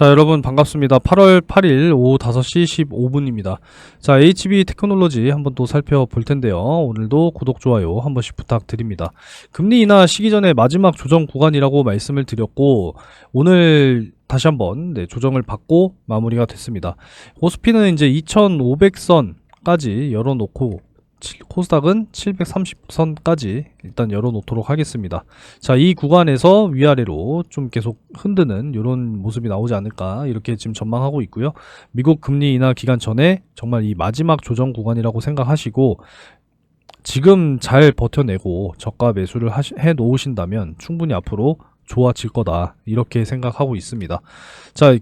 자, 여러분 반갑습니다. 8월 8일 오후 5시 15분입니다. 자, HB 테크놀로지 한번 또 살펴볼 텐데요. 오늘도 구독, 좋아요 한 번씩 부탁드립니다. 금리 인하 시기 전에 마지막 조정 구간이라고 말씀을 드렸고, 오늘 다시 한번 네, 조정을 받고 마무리가 됐습니다. 호스피는 이제 2500선까지 열어놓고, 칠- 코스닥은 730선까지 일단 열어놓도록 하겠습니다. 자, 이 구간에서 위아래로 좀 계속 흔드는 이런 모습이 나오지 않을까 이렇게 지금 전망하고 있고요. 미국 금리 인하 기간 전에 정말 이 마지막 조정 구간이라고 생각하시고 지금 잘 버텨내고 저가 매수를 하시- 해 놓으신다면 충분히 앞으로 좋아질 거다 이렇게 생각하고 있습니다. 자,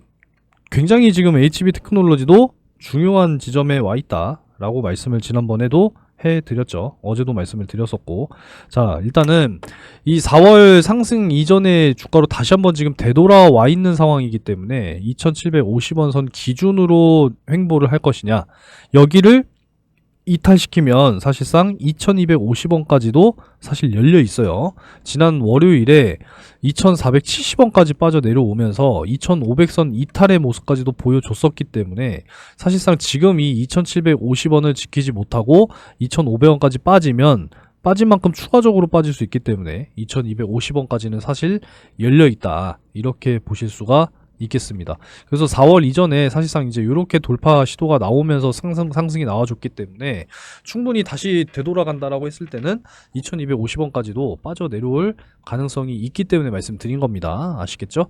굉장히 지금 HB 테크놀로지도 중요한 지점에 와 있다 라고 말씀을 지난번에도 해드렸죠. 어제도 말씀을 드렸었고. 자, 일단은 이 4월 상승 이전의 주가로 다시 한번 지금 되돌아와 있는 상황이기 때문에 2750원 선 기준으로 횡보를 할 것이냐. 여기를 이탈시키면 사실상 2250원까지도 사실 열려 있어요. 지난 월요일에 2470원까지 빠져 내려오면서 2500선 이탈의 모습까지도 보여줬었기 때문에 사실상 지금 이 2750원을 지키지 못하고 2500원까지 빠지면 빠진 만큼 추가적으로 빠질 수 있기 때문에 2250원까지는 사실 열려 있다. 이렇게 보실 수가 있겠습니다. 그래서 4월 이전에 사실상 이제 이렇게 돌파 시도가 나오면서 상승 상승이 나와줬기 때문에 충분히 다시 되돌아간다라고 했을 때는 2250원까지도 빠져 내려올 가능성이 있기 때문에 말씀드린 겁니다. 아시겠죠?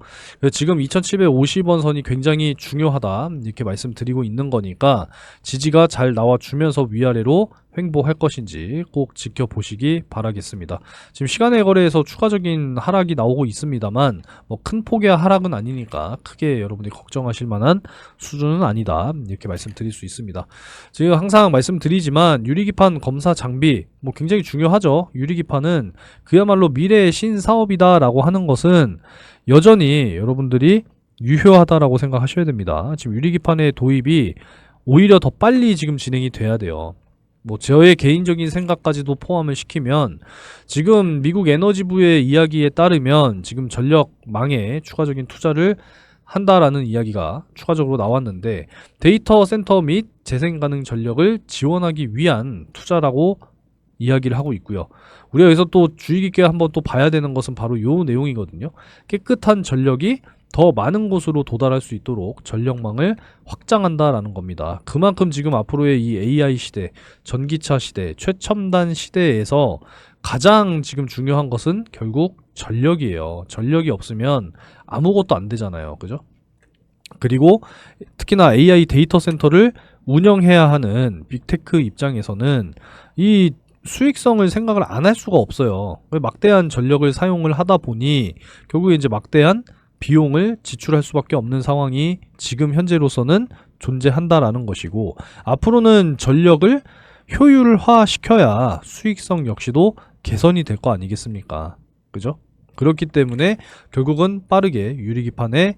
지금 2750원 선이 굉장히 중요하다. 이렇게 말씀드리고 있는 거니까 지지가 잘 나와주면서 위아래로 횡보할 것인지 꼭 지켜보시기 바라겠습니다. 지금 시간의 거래에서 추가적인 하락이 나오고 있습니다만 뭐 큰 폭의 하락은 아니니까 크게 여러분들이 걱정하실 만한 수준은 아니다. 이렇게 말씀드릴 수 있습니다. 지금 항상 말씀드리지만 유리기판 검사 장비 뭐 굉장히 중요하죠. 유리기판은 그야말로 미래의 신사업이다 라고 하는 것은 여전히 여러분들이 유효하다라고 생각하셔야 됩니다. 지금 유리기판의 도입이 오히려 더 빨리 지금 진행이 돼야 돼요. 뭐 저의 개인적인 생각까지도 포함을 시키면 지금 미국 에너지부의 이야기에 따르면 지금 전력망에 추가적인 투자를 한다라는 이야기가 추가적으로 나왔는데 데이터 센터 및 재생 가능 전력을 지원하기 위한 투자라고 이야기를 하고 있고요. 우리가 여기서 또 주의 깊게 한번 또 봐야 되는 것은 바로 요 내용이거든요. 깨끗한 전력이 더 많은 곳으로 도달할 수 있도록 전력망을 확장한다라는 겁니다. 그만큼 지금 앞으로의 이 AI 시대, 전기차 시대, 최첨단 시대에서 가장 지금 중요한 것은 결국 전력이에요. 전력이 없으면 아무것도 안 되잖아요. 그죠? 그리고 특히나 AI 데이터 센터를 운영해야 하는 빅테크 입장에서는 이 수익성을 생각을 안 할 수가 없어요. 막대한 전력을 사용을 하다 보니 결국에 이제 막대한 비용을 지출할 수밖에 없는 상황이 지금 현재로서는 존재한다라는 것이고 앞으로는 전력을 효율화 시켜야 수익성 역시도 개선이 될 거 아니겠습니까? 그죠? 그렇기 때문에 결국은 빠르게 유리기판의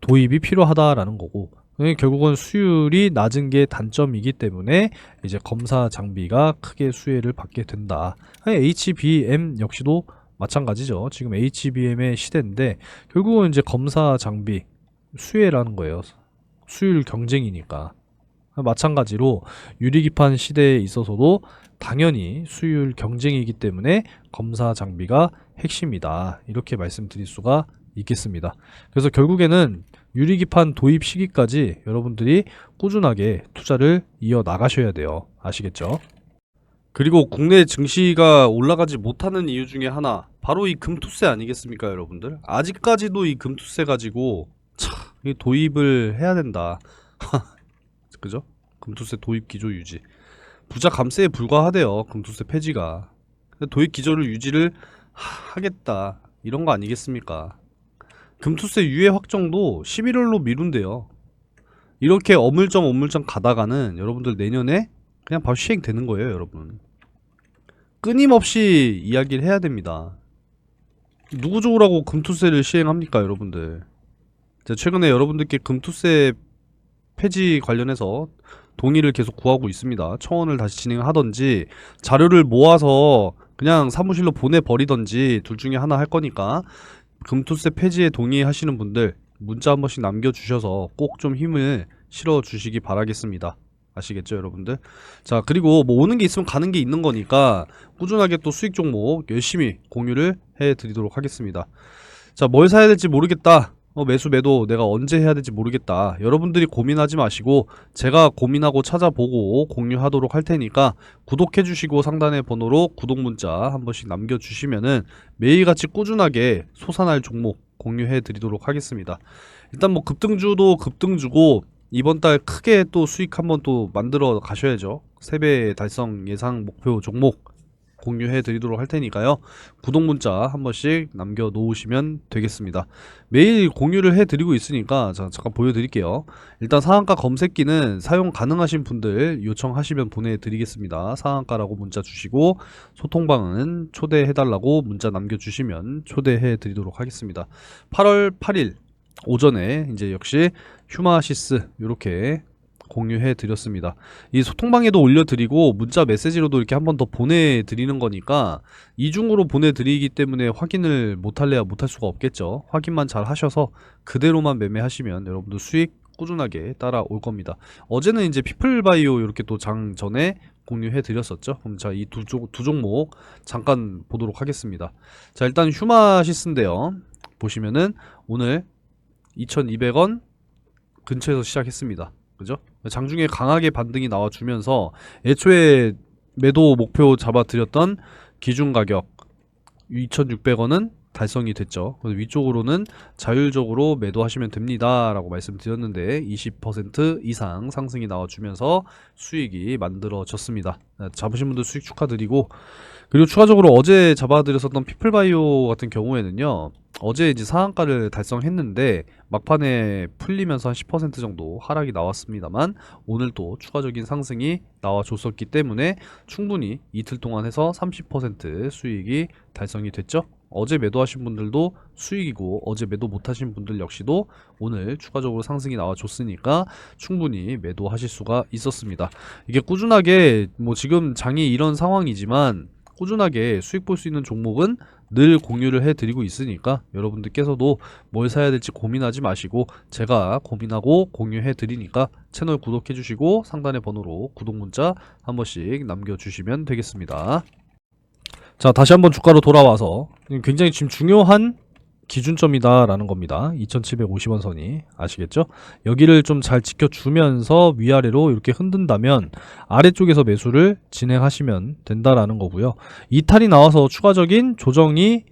도입이 필요하다라는 거고 예, 결국은 수율이 낮은 게 단점이기 때문에 이제 검사 장비가 크게 수혜를 받게 된다. HBM 역시도 마찬가지죠. 지금 HBM의 시대인데 결국은 이제 검사 장비 수혜라는 거예요. 수율 경쟁이니까. 마찬가지로 유리기판 시대에 있어서도 당연히 수율 경쟁이기 때문에 검사 장비가 핵심이다. 이렇게 말씀드릴 수가 있겠습니다. 그래서 결국에는 유리기판 도입 시기까지 여러분들이 꾸준하게 투자를 이어 나가셔야 돼요. 아시겠죠? 그리고 국내 증시가 올라가지 못하는 이유 중에 하나 바로 이 금투세 아니겠습니까 여러분들? 아직까지도 이 금투세 가지고 참, 이 도입을 해야 된다. 그죠? 금투세 도입 기조 유지. 부자 감세에 불과하대요 금투세 폐지가. 도입 기조를 유지를 하- 하겠다. 이런 거 아니겠습니까? 금투세 유예 확정도 11월로 미룬대요. 이렇게 어물쩡 어물쩡 가다가는 여러분들 내년에 그냥 바로 시행되는 거예요, 여러분. 끊임없이 이야기를 해야 됩니다. 누구 좋으라고 금투세를 시행합니까, 여러분들? 제가 최근에 여러분들께 금투세 폐지 관련해서 동의를 계속 구하고 있습니다. 청원을 다시 진행하던지 자료를 모아서 그냥 사무실로 보내버리던지 둘 중에 하나 할 거니까 금투세 폐지에 동의하시는 분들 문자 한 번씩 남겨주셔서 꼭 좀 힘을 실어주시기 바라겠습니다. 아시겠죠, 여러분들? 자, 그리고 뭐 오는 게 있으면 가는 게 있는 거니까 꾸준하게 또 수익 종목 열심히 공유를 해 드리도록 하겠습니다. 자, 뭘 사야 될지 모르겠다. 어, 매수 매도 내가 언제 해야 될지 모르겠다. 여러분들이 고민하지 마시고 제가 고민하고 찾아보고 공유하도록 할 테니까 구독해 주시고 상단의 번호로 구독 문자 한 번씩 남겨 주시면은 매일같이 꾸준하게 솟아날 종목 공유해 드리도록 하겠습니다. 일단 뭐 급등주도 급등주고 이번 달 크게 또 수익 한번 또 만들어 가셔야죠. 세배 달성 예상 목표 종목 공유해 드리도록 할 테니까요. 구독 문자 한 번씩 남겨 놓으시면 되겠습니다. 매일 공유를 해 드리고 있으니까 자, 잠깐 보여 드릴게요. 일단 상한가 검색기는 사용 가능하신 분들 요청하시면 보내 드리겠습니다. 상한가라고 문자 주시고 소통방은 초대해 달라고 문자 남겨 주시면 초대해 드리도록 하겠습니다. 8월 8일 오전에 이제 역시 휴마시스 이렇게 공유해 드렸습니다. 이 소통방에도 올려드리고 문자 메시지로도 이렇게 한 번 더 보내드리는 거니까 이중으로 보내드리기 때문에 확인을 못할래야 못할 수가 없겠죠. 확인만 잘 하셔서 그대로만 매매하시면 여러분들 수익 꾸준하게 따라올 겁니다. 어제는 이제 피플바이오 이렇게 또 장 전에 공유해 드렸었죠. 그럼 자 이 두 두 종목 잠깐 보도록 하겠습니다. 자 일단 휴마시스인데요. 보시면은 오늘 2,200원 근처에서 시작했습니다. 그죠? 장중에 강하게 반등이 나와주면서 애초에 매도 목표 잡아드렸던 기준 가격 2,600원은 달성이 됐죠. 위쪽으로는 자율적으로 매도하시면 됩니다 라고 말씀드렸는데 20% 이상 상승이 나와주면서 수익이 만들어졌습니다. 네, 잡으신 분들 수익 축하드리고 그리고 추가적으로 어제 잡아드렸었던 피플바이오 같은 경우에는요. 어제 이제 상한가를 달성했는데 막판에 풀리면서 한 10% 정도 하락이 나왔습니다만 오늘 또 추가적인 상승이 나와줬었기 때문에 충분히 이틀 동안 해서 30% 수익이 달성이 됐죠. 어제 매도하신 분들도 수익이고 어제 매도 못하신 분들 역시도 오늘 추가적으로 상승이 나와줬으니까 충분히 매도하실 수가 있었습니다. 이게 꾸준하게 뭐 지금 장이 이런 상황이지만 꾸준하게 수익 볼 수 있는 종목은 늘 공유를 해드리고 있으니까 여러분들께서도 뭘 사야 될지 고민하지 마시고 제가 고민하고 공유해드리니까 채널 구독해주시고 상단의 번호로 구독 문자 한 번씩 남겨주시면 되겠습니다. 자 다시 한번 주가로 돌아와서 굉장히 지금 중요한 기준점이다라는 겁니다. 2750원 선이 아시겠죠? 여기를 좀 잘 지켜주면서 위아래로 이렇게 흔든다면 아래쪽에서 매수를 진행하시면 된다라는 거고요. 이탈이 나와서 추가적인 조정이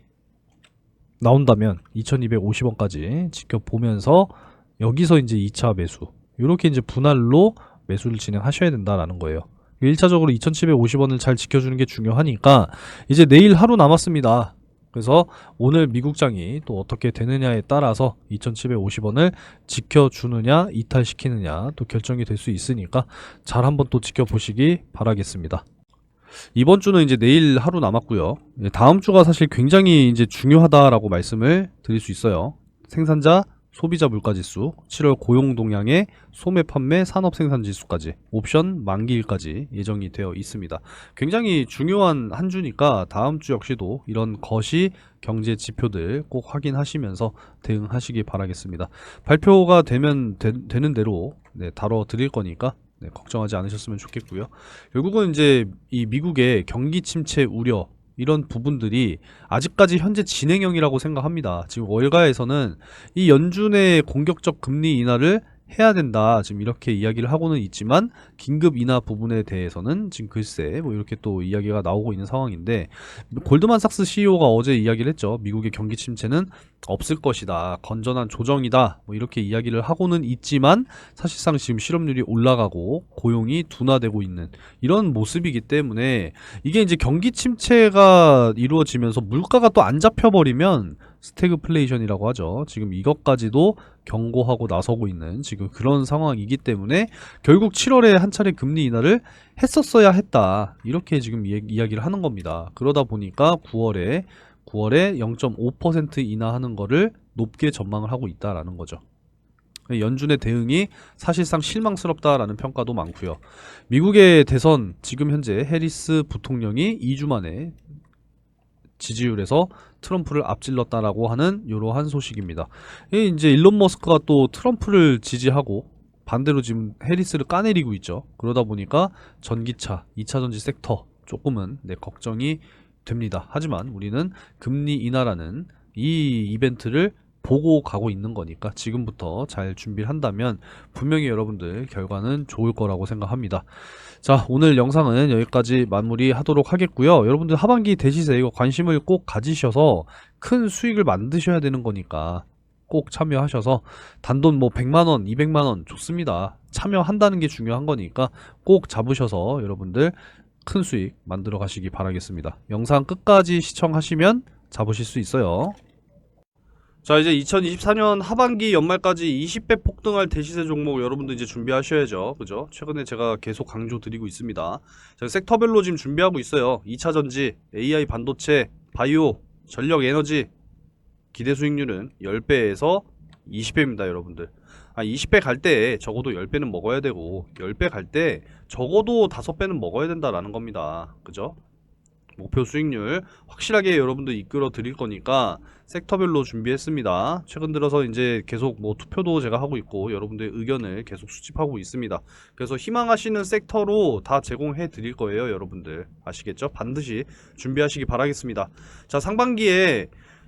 나온다면 2250원까지 지켜보면서 여기서 이제 2차 매수 이렇게 이제 분할로 매수를 진행하셔야 된다라는 거예요. 1차적으로 2750원을 잘 지켜주는 게 중요하니까 이제 내일 하루 남았습니다. 그래서 오늘 미국장이 또 어떻게 되느냐에 따라서 2750원을 지켜주느냐 이탈시키느냐 또 결정이 될 수 있으니까 잘 한번 또 지켜보시기 바라겠습니다. 이번 주는 이제 내일 하루 남았고요. 예, 다음 주가 사실 굉장히 이제 중요하다라고 말씀을 드릴 수 있어요. 생산자 소비자 물가지수, 7월 고용 동향의 소매 판매 산업 생산 지수까지 옵션 만기일까지 예정이 되어 있습니다. 굉장히 중요한 한 주니까 다음 주 역시도 이런 거시 경제 지표들 꼭 확인하시면서 대응하시기 바라겠습니다. 발표가 되면 되, 는 대로 네, 다뤄 드릴 거니까 네, 걱정하지 않으셨으면 좋겠고요. 결국은 이제 이 미국의 경기 침체 우려 이런 부분들이 아직까지 현재 진행형이라고 생각합니다. 지금 월가에서는 이 연준의 공격적 금리 인하를 해야 된다. 지금 이렇게 이야기를 하고는 있지만 긴급 인하 부분에 대해서는 지금 글쎄 뭐 이렇게 또 이야기가 나오고 있는 상황인데 골드만삭스 CEO가 어제 이야기를 했죠. 미국의 경기 침체는 없을 것이다. 건전한 조정이다. 뭐 이렇게 이야기를 하고는 있지만 사실상 지금 실업률이 올라가고 고용이 둔화되고 있는 이런 모습이기 때문에 이게 이제 경기 침체가 이루어지면서 물가가 또 안 잡혀 버리면 스태그플레이션이라고 하죠. 지금 이것까지도 경고하고 나서고 있는 지금 그런 상황이기 때문에 결국 7월에 한 차례 금리 인하를 했었어야 했다. 이렇게 지금 이, 이야기를 하는 겁니다. 그러다 보니까 9월에 9월에 0.5% 인하하는 거를 높게 전망을 하고 있다라는 거죠. 연준의 대응이 사실상 실망스럽다라는 평가도 많고요. 미국의 대선 지금 현재 해리스 부통령이 2주 만에 지지율에서 트럼프를 앞질렀다라고 하는 이러한 소식입니다. 이 이제 일론 머스크가 또 트럼프를 지지하고 반대로 지금 해리스를 까내리고 있죠. 그러다 보니까 전기차, 2차 전지 섹터 조금은 네, 걱정이 됩니다. 하지만 우리는 금리 인하라는 이 이벤트를 보고 가고 있는 거니까 지금부터 잘 준비를 한다면 분명히 여러분들 결과는 좋을 거라고 생각합니다. 자, 오늘 영상은 여기까지 마무리 하도록 하겠고요. 여러분들 하반기 대시세 이거 관심을 꼭 가지셔서 큰 수익을 만드셔야 되는 거니까 꼭 참여하셔서 단돈 뭐 100만원, 200만원 좋습니다. 참여한다는 게 중요한 거니까 꼭 잡으셔서 여러분들 큰 수익 만들어 가시기 바라겠습니다. 영상 끝까지 시청하시면 잡으실 수 있어요. 자 이제 2024년 하반기 연말까지 20배 폭등할 대시세 종목 여러분들 이제 준비하셔야죠. 그죠? 최근에 제가 계속 강조 드리고 있습니다. 자 섹터별로 지금 준비하고 있어요. 2차 전지 AI 반도체 바이오 전력 에너지 기대 수익률은 10배에서 20배입니다 여러분들. 아 20배 갈 때 적어도 10배는 먹어야 되고 10배 갈 때 적어도 5배는 먹어야 된다라는 겁니다. 그죠 목표 수익률 확실하게 여러분들 이끌어 드릴 거니까 섹터별로 준비했습니다. 최근 들어서 이제 계속 뭐 투표도 제가 하고 있고 여러분들의 의견을 계속 수집하고 있습니다. 그래서 희망하시는 섹터로 다 제공해 드릴 거예요, 여러분들. 아시겠죠? 반드시 준비하시기 바라겠습니다. 자, 상반기에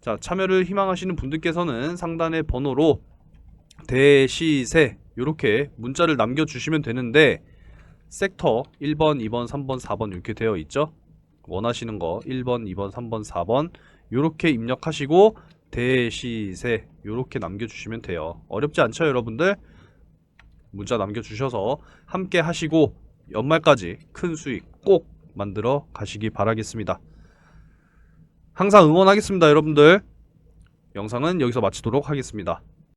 자, 참여를 희망하시는 분들께서는 상단의 번호로 대시세 이렇게 문자를 남겨주시면 되는데 섹터 1번, 2번, 3번, 4번 이렇게 되어 있죠. 원하시는 거 1번, 2번, 3번, 4번 이렇게 입력하시고 대시세 이렇게 남겨주시면 돼요. 어렵지 않죠, 여러분들? 문자 남겨주셔서 함께 하시고 연말까지 큰 수익 꼭 만들어 가시기 바라겠습니다. 항상 응원하겠습니다, 여러분들. 영상은 여기서 마치도록 하겠습니다.